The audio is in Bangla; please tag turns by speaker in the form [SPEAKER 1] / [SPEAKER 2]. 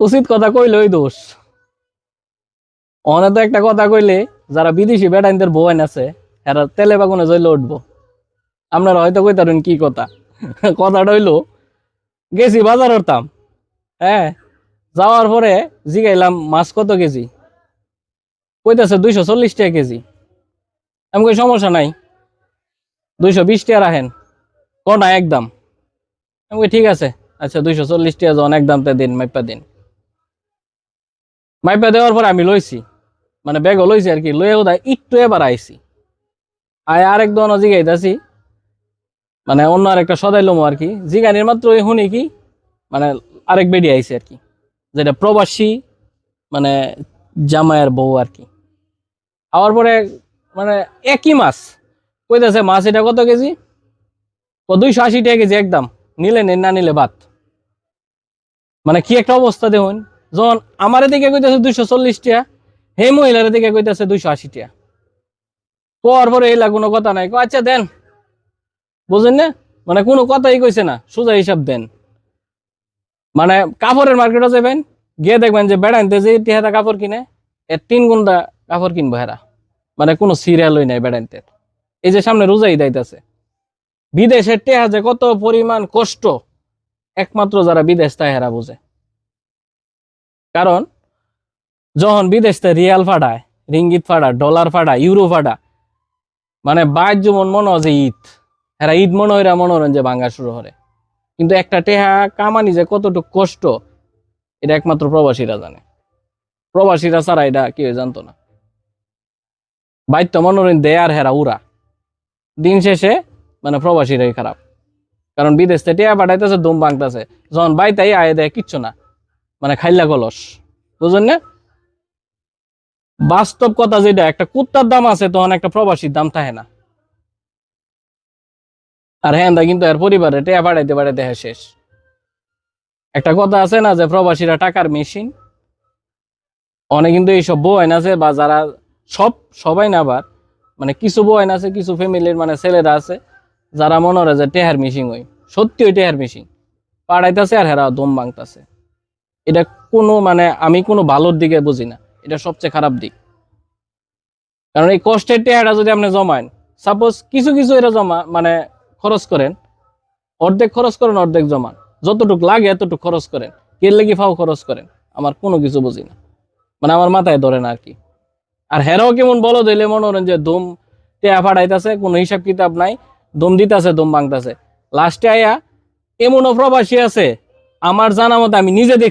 [SPEAKER 1] উচিত কথা কইলে ওই দোষ। অনেক তো একটা কথা কইলে, যারা বিদেশি বেটাইনদের বউন আছে, এরা তেলে বাগুনে জইলে উঠবো। আপনারা হয়তো কইতারেন কি কথা? কথাটা হইল, গেছি বাজার হরতাম হ্যাঁ? যাওয়ার পরে জিগাইলাম মাছ কত কেজি? কইতাছে দুইশো চল্লিশ টাকা কেজি। আমি কই, সমস্যা নাই। দুইশো বিশ টাকা রাখেন। কটা একদম? আমি ঠিক আছে। আচ্ছা দুইশো চল্লিশ টাকা যখন একদম তে দিন, মাইপা দিন। মাইপা দেওয়ার পরে আমি লইছি। মানে ব্যাগও লইছি আর কি, লইয়া ওদা একটু এবার আইছি। আয় আরেক দোকানও জিগাইতাছি। মানে অন্য আরেকটা সদাই লমো আর কি। জিগানির মাত্র শুনি কি মানে আরেক বেডি আইছে আর কি, যেটা প্রবাসী মানে জামাইয়ের বউ আর কি। আওয়ার পরে মানে একই মাছ। কইতাছে, মাছ এটা কত কেজি? ও দুইশো আশি টাকা কেজি একদম। নিলে নেন না নিলে বাদ। মানে কি একটা অবস্থা দেখুন। যখন আমার দিকে কইতাছে দুইশো চল্লিশ টাকা হে মহিলার দিকে কইতাছে দুইশো আশি টাকা পর পরে এলা কোনো কথা নাই। আচ্ছা দেন। বুঝেন না? মানে কোনো কথাই কইছে না। সোজা হিসাব দেন। মানে কাপড়ের মার্কেটে যাবেন গিয়ে দেখবেন যে বেড়াইতে যে টিহাটা কাপড় কিনে এর তিন গুণটা কাপড় কিনবো হেরা। মানে কোনো সিরিয়ালই নাই বেড়াইতে এই যে সামনে রোজাই দাইতেছে। বিদেশের টেহা যে কত পরিমাণ কষ্ট। একমাত্র যারা বিদেশ তাই হেরা বুঝে। কারণ যখন বিদেশ থেকে রিয়াল ফাটায়, রিঙ্গিত ফাটা ডলার ফাটা ইউরো ফাটা মানে বাইর যেমন মনে হয় যে ঈদ। এরা ঈদ মনে হয় মনে হয় যে ভাঙ্গা শুরু করে। কিন্তু একটা টেহা কামানি যে কতটুকু কষ্ট, এটা একমাত্র প্রবাসীরা জানে। প্রবাসীরা ছাড়া এটা কেউ জানতো না। বাইর তো মনোরঞ্জন দেয় আর হেরা উড়া। দিন শেষে মানে প্রবাসীরাই খারাপ। কারণ বিদেশ টিয়া পাঠাইতেছে দম ভাঙতেছে। যখন বাইতাই আয় দেয়, কিচ্ছু না। মানে খাইলা কলস। বুঝলেন না? বাস্তব কথা যেটা, একটা কুত্তার দাম আছে, তখন একটা প্রবাসীর দাম থাকে না। আর হ্যাঁ দা, কিন্তু এর পরিবারে টেয়া পাঠাইতে পাঠাইতে হ্যাঁ শেষ। একটা কথা আছে না, যে প্রবাসীরা টাকার মেশিন অনেক কিন্তু এইসব বউ আইন আছে, বা যারা সব, সবাই না আবার মানে কিছু বউ আইন আছে, কিছু ফ্যামিলির মানে ছেলেরা আছে, যারা মনে হয় যে টেহার মিশিং ওই। সত্যি ওই টেহার মিশিং পাড়াইতেছে আর হেরা দম ভাঙতেছে। এটা কোনো মানে আমি কোনো ভালোর দিকে বুঝি না। এটা সবচেয়ে খারাপ দিক। কারণ এই কষ্টের টেহাটা যদি আপনি জমায়েন সাপোজ কিছু কিছু এটা জমা মানে খরচ করেন, অর্ধেক খরচ করেন, অর্ধেক জমান। যতটুক লাগে এতটুকু খরচ করেন। কে লেগে ফাও খরচ করেন? আমার কোনো কিছু বুঝি না। মানে আমার মাথায় ধরে না আর কি আর হেরাও কেমন বলো দিলে মনে করেন যে দম টেয়া ফাড়াইতেছে কোনো হিসাব কিতাব নাই দম দিতেছে দম ভাঙতেছে। লাস্টে আয়া এমনও প্রবাসী আছে, আমার জানা মতো আমি নিজে দেখছি।